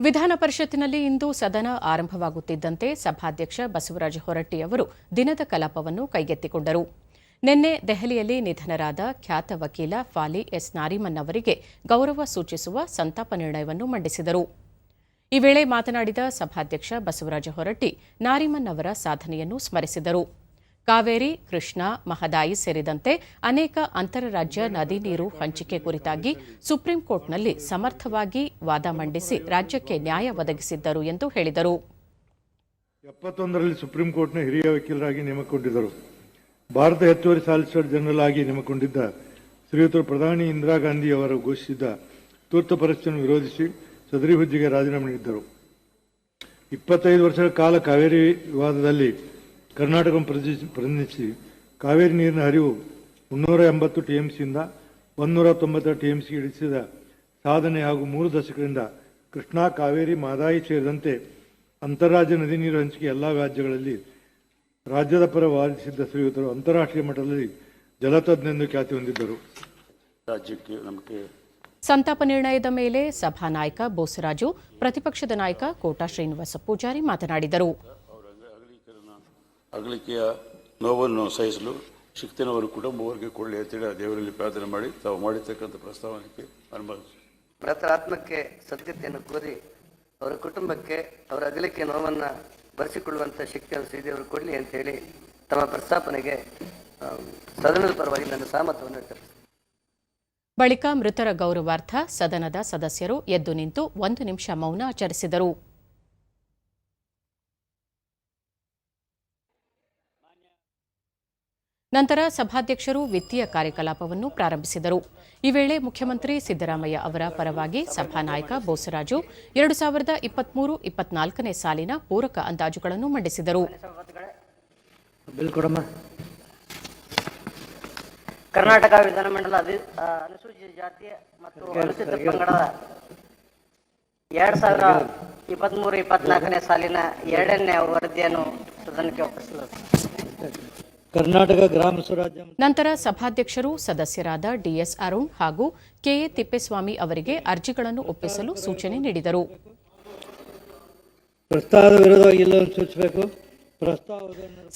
ವಿಧಾನ ಪರಿಷತ್ತಿನಲ್ಲಿ ಇಂದು ಸದನ ಆರಂಭವಾಗುತ್ತಿದ್ದಂತೆ ಸಭಾಧ್ಯಕ್ಷ ಬಸವರಾಜ ಹೊರಟ್ಟಿ ಅವರು ದಿನದ ಕಲಾಪವನ್ನು ಕೈಗೆತ್ತಿಕೊಂಡರು. ನಿನ್ನೆ ದೆಹಲಿಯಲ್ಲಿ ನಿಧನರಾದ ಖ್ಯಾತ ವಕೀಲ ಫಾಲಿ ಎಸ್ ನಾರಿಮನ್ ಅವರಿಗೆ ಗೌರವ ಸೂಚಿಸುವ ಸಂತಾಪ ನಿರ್ಣಯವನ್ನು ಮಂಡಿಸಿದರು. ಈ ವೇಳೆ ಮಾತನಾಡಿದ ಸಭಾಧ್ಯಕ್ಷ ಬಸವರಾಜ ಹೊರಟ್ಟಿ ನಾರಿಮನ್ ಅವರ ಸಾಧನೆಯನ್ನು ಸ್ಮರಿಸಿದರು. ಕಾವೇರಿ, ಕೃಷ್ಣ, ಮಹದಾಯಿ ಸೇರಿದಂತೆ ಅನೇಕ ಅಂತರರಾಜ್ಯ ನದಿ ನೀರು ಹಂಚಿಕೆ ಕುರಿತಾಗಿ ಸುಪ್ರೀಂ ಕೋರ್ಟ್ನಲ್ಲಿ ಸಮರ್ಥವಾಗಿ ವಾದ ಮಂಡಿಸಿ ರಾಜ್ಯಕ್ಕೆ ನ್ಯಾಯ ಒದಗಿಸಿದ್ದರು ಎಂದು ಹೇಳಿದರು. ಎಪ್ಪತ್ತೊಂದರಲ್ಲಿ ಸುಪ್ರೀಂ ಕೋರ್ಟ್ನ ಹಿರಿಯ ವಕೀಲರಾಗಿ ನೇಮಕೊಂಡಿದ್ದರು ಭಾರತ ಹೆಚ್ಚುವರಿ ಸಾಲಿಸಿಟರ್ ಜನರಲ್ ಆಗಿ ನೇಮಕೊಂಡಿದ್ದ ಶ್ರೀಯುತರು ಪ್ರಧಾನಿ ಇಂದಿರಾ ಗಾಂಧಿ ಅವರು ಘೋಷಿಸಿದ್ದ ತುರ್ತು ಪರಿಸ್ಥಿತಿಯನ್ನು ವಿರೋಧಿಸಿ ಸದರಿ ಹುದ್ದೆಗೆ ರಾಜೀನಾಮೆ ನೀಡಿದ್ದರು. ಇಪ್ಪತ್ತೈದು ವರ್ಷಗಳ ಕಾಲ ಕಾವೇರಿ ವಿವಾದದಲ್ಲಿ ಕರ್ನಾಟಕವನ್ನು ಪ್ರತಿನಿಧಿ- ಪ್ರತಿನಿಧಿಸಿ ಕಾವೇರಿ ನೀರಿನ ಹರಿವು ಮುನ್ನೂರ ಎಂಬತ್ತು ಟಿ ಎಂ ಸಿಯಿಂದ ಒಂದೂರ ಎಂ ಸಿ ಇಳಿಸಿದ ಸಾಧನೆ ಹಾಗೂ ಮೂರು ದಶಕದಿಂದ ಕೃಷ್ಣಾ ಕಾವೇರಿ ಮಾದಾಯಿ ಸೇರಿದಂತೆ ಅಂತಾರಾಜ್ಯ ನದಿ ನೀರು ಹಂಚಿಕೆ ಎಲ್ಲ ರಾಜ್ಯಗಳಲ್ಲಿ ರಾಜ್ಯದ ಪರ ವಾದಿಸಿದ್ದ ಶ್ರೀಯುತರು ಅಂತಾರಾಷ್ಟ್ರೀಯ ಮಟ್ಟದಲ್ಲಿ ಜಲತಜ್ಞೆಂದು ಖ್ಯಾತಿ ಹೊಂದಿದ್ದರು. ರಾಜ್ಯಕ್ಕೆ ನಮಗೆ ಸಂತಾಪ ನಿರ್ಣಯದ ಮೇಲೆ ಸಭಾ ನಾಯಕ ಬೋಸರಾಜು ಪ್ರತಿಪಕ್ಷದ ನಾಯಕ ಕೋಟಾ ಶ್ರೀನಿವಾಸ ಪೂಜಾರಿ ಮಾತನಾಡಿದರು. ಅಗಲಿಕೆಯ ನೋವನ್ನು ಸಹಿಸಲು ಶಕ್ತಿನವರು ಕುಟುಂಬವರಿಗೆ ಕೊಳ್ಳಿ ಅಂತೇಳಿ ಆ ದೇವರಲ್ಲಿ ಪ್ರಾರ್ಥನೆ ಮಾಡಿ ತಾವು ಮಾಡಿರ್ತಕ್ಕಂಥ ಪ್ರಸ್ತಾವನೆಗೆ ಅನುಭವಿಸಿ ಮೃತರ ಆತ್ಮಕ್ಕೆ ಸತ್ಯತೆಯನ್ನು ಕೋರಿ ಅವರ ಕುಟುಂಬಕ್ಕೆ ಅವರ ಅಗಲಿಕೆ ನೋವನ್ನು ಬರೆಸಿಕೊಳ್ಳುವಂಥ ಶಕ್ತಿಯನ್ನು ಶ್ರೀದೇವರು ಕೊಡಲಿ ಅಂತೇಳಿ ತಮ್ಮ ಪ್ರಸ್ತಾಪನೆಗೆ ಸದನದ ಪರವಾಗಿ ನನ್ನ ಸಹಮತವನ್ನು ವ್ಯಕ್ತಪಡಿಸಿದೆ. ಬಳಿಕ ಮೃತರ ಗೌರವಾರ್ಥ ಸದನದ ಸದಸ್ಯರು ಎದ್ದು ನಿಂತು ಒಂದು ನಿಮಿಷ ಮೌನ ಆಚರಿಸಿದರು. ನಂತರ ಸಭಾಧ್ಯಕ್ಷರು ವಿತ್ತೀಯ ಕಾರ್ಯಕಲಾಪವನ್ನು ಪ್ರಾರಂಭಿಸಿದರು. ಈ ವೇಳೆ ಮುಖ್ಯಮಂತ್ರಿ ಸಿದ್ದರಾಮಯ್ಯ ಅವರ ಪರವಾಗಿ ಸಭಾನಾಯಕ ಬೋಸರಾಜು ಎರಡು ಸಾವಿರದ ಇಪ್ಪತ್ಮೂರು ಇಪ್ಪತ್ನಾಲ್ಕನೇ ಸಾಲಿನ ಪೂರಕ ಅಂದಾಜುಗಳನ್ನು ಮಂಡಿಸಿದರು. ಕರ್ನಾಟಕ ವಿಧಾನಮಂಡಲ ಅನುಸೂಚಿತ ಜಾತಿ ಮತ್ತು ಅನುಸೂಚಿತ ಪಂಗಡದ ಎರಡ್ ಸಾವಿರ ಇಪ್ಪತ್ಮೂರು ಇಪ್ಪತ್ನಾಲ್ಕನೇ ಸಾಲಿನ ಎರಡನೇ ವರದಿಯನ್ನು ಸದನಕ್ಕೆ ಒಪ್ಪಿಸಲಾಗಿದೆ ಕರ್ನಾಟಕ ಗ್ರಾಮ ಸ್ವರಾಜ್ಯ ನಂತರ ಸಭಾಧ್ಯಕ್ಷರು ಸದಸ್ಯರಾದ ಡಿಎಸ್ ಅರುಣ್ ಹಾಗೂ ಕೆಎ ತಿಪ್ಪೇಸ್ವಾಮಿ ಅವರಿಗೆ ಅರ್ಜಿಗಳನ್ನು ಒಪ್ಪಿಸಲು ಸೂಚನೆ ನೀಡಿದರು.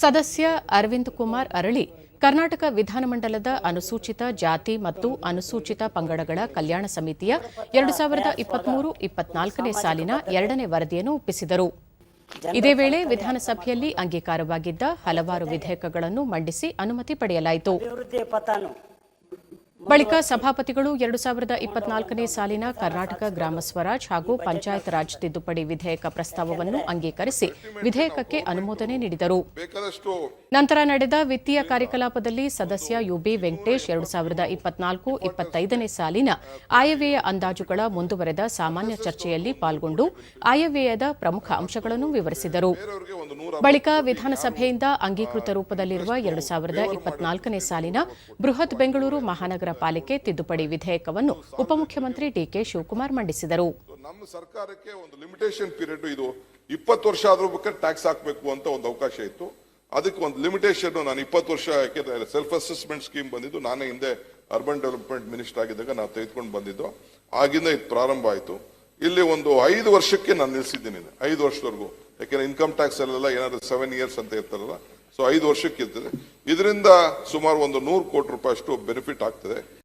ಸದಸ್ಯ ಅರವಿಂದ್ ಕುಮಾರ್ ಅರಳಿ ಕರ್ನಾಟಕ ವಿಧಾನಮಂಡಲದ ಅನುಸೂಚಿತ ಜಾತಿ ಮತ್ತು ಅನುಸೂಚಿತ ಪಂಗಡಗಳ ಕಲ್ಯಾಣ ಸಮಿತಿಯ ಎರಡು ಸಾವಿರದ ಇಪ್ಪತ್ಮೂರು ಇಪ್ಪತ್ನಾಲ್ಕನೇ ಸಾಲಿನ ಎರಡನೇ ವರದಿಯನ್ನು ಒಪ್ಪಿಸಿದರು. ಇದೇ ವೇಳೆ ವಿಧಾನಸಭೆಯಲ್ಲಿ ಅಂಗೀಕಾರವಾಗಿದ್ದ ಹಲವಾರು ವಿಧೇಯಕಗಳನ್ನು ಮಂಡಿಸಿ ಅನುಮತಿ ಪಡೆಯಲಾಯಿತು. ಬಳಿಕ ಸಭಾಪತಿಗಳು ಎರಡು ಸಾವಿರದ ಇಪ್ಪತ್ನಾಲ್ಕನೇ ಸಾಲಿನ ಕರ್ನಾಟಕ ಗ್ರಾಮ ಸ್ವರಾಜ್ ಹಾಗೂ ಪಂಚಾಯತ್ ರಾಜ್ ತಿದ್ದುಪಡಿ ವಿಧೇಯಕ ಪ್ರಸ್ತಾವವನ್ನು ಅಂಗೀಕರಿಸಿ ವಿಧೇಯಕಕ್ಕೆ ಅನುಮೋದನೆ ನೀಡಿದರು. ನಂತರ ನಡೆದ ವಿತ್ತೀಯ ಕಾರ್ಯಕಲಾಪದಲ್ಲಿ ಸದಸ್ಯ ಯುಬಿ ವೆಂಕಟೇಶ್ ಎರಡು ಸಾವಿರದ ಇಪ್ಪತ್ನಾಲ್ಕು ಇಪ್ಪತ್ತೈದನೇ ಸಾಲಿನ ಆಯವ್ಯಯ ಅಂದಾಜುಗಳ ಮುಂದುವರೆದ ಸಾಮಾನ್ಯ ಚರ್ಚೆಯಲ್ಲಿ ಪಾಲ್ಗೊಂಡು ಆಯವ್ಯಯದ ಪ್ರಮುಖ ಅಂಶಗಳನ್ನು ವಿವರಿಸಿದರು. ಬಳಿಕ ವಿಧಾನಸಭೆಯಿಂದ ಅಂಗೀಕೃತ ರೂಪದಲ್ಲಿರುವ ಎರಡು ಸಾವಿರದ ಇಪ್ಪತ್ನಾಲ್ಕನೇ ಸಾಲಿನ ಬೃಹತ್ ಬೆಂಗಳೂರು ಮಹಾನಗರ ಪಾಲಿಕೆ ತಿದ್ದುಪಡಿ ವಿಧೇಯಕವನ್ನು ಉಪಮುಖ್ಯಮಂತ್ರಿ ಡಿಕೆ ಶಿವಕುಮಾರ್ ಮಂಡಿಸಿದರು. ನಮ್ಮ ಸರ್ಕಾರಕ್ಕೆ ಒಂದು ಲಿಮಿಟೇಷನ್ ಪೀರಿಯಡ್ ಇದು ಇಪ್ಪತ್ತು ವರ್ಷ ಆದ್ರೂ ಬೇಕಾದ್ರೆ ಟ್ಯಾಕ್ಸ್ ಹಾಕಬೇಕು ಅಂತ ಒಂದು ಅವಕಾಶ ಇತ್ತು. ಅದಕ್ಕೆ ಒಂದು ಲಿಮಿಟೇಷನ್ ನಾನು ಇಪ್ಪತ್ತು ವರ್ಷ ಸೆಲ್ಫ್ ಅಸೆಸ್ಮೆಂಟ್ ಸ್ಕೀಮ್ ಬಂದಿದ್ದು. ನಾನೇ ಹಿಂದೆ ಅರ್ಬನ್ ಡೆವಲಪ್ಮೆಂಟ್ ಮಿನಿಸ್ಟರ್ ಆಗಿದ್ದಾಗ ನಾವು ತೆಗೆದುಕೊಂಡು ಬಂದಿದ್ದು. ಆಗಿಂದ ಇದು ಪ್ರಾರಂಭ ಆಯಿತು. ಇಲ್ಲಿ ಒಂದು ಐದು ವರ್ಷಕ್ಕೆ ನಾನು ನಿಲ್ಲಿಸಿದ್ದೀನಿ ಐದು ವರ್ಷದವರೆಗೂ. ಯಾಕೆಂದ್ರೆ ಇನ್ಕಮ್ ಟ್ಯಾಕ್ಸ್ ಅಲ್ಲೆಲ್ಲ ಏನಾದ್ರು ಸೆವೆನ್ ಇಯರ್ಸ್ ಅಂತ ಇರ್ತಾರಲ್ಲ ಸೊ ಐದು ವರ್ಷಕ್ಕೆ ಇರ್ತದೆ ಇದರಿಂದ ಸುಮಾರು ಒಂದು ನೂರು ಕೋಟಿ ರೂಪಾಯಿ ಅಷ್ಟು ಬೆನಿಫಿಟ್ ಆಗ್ತದೆ.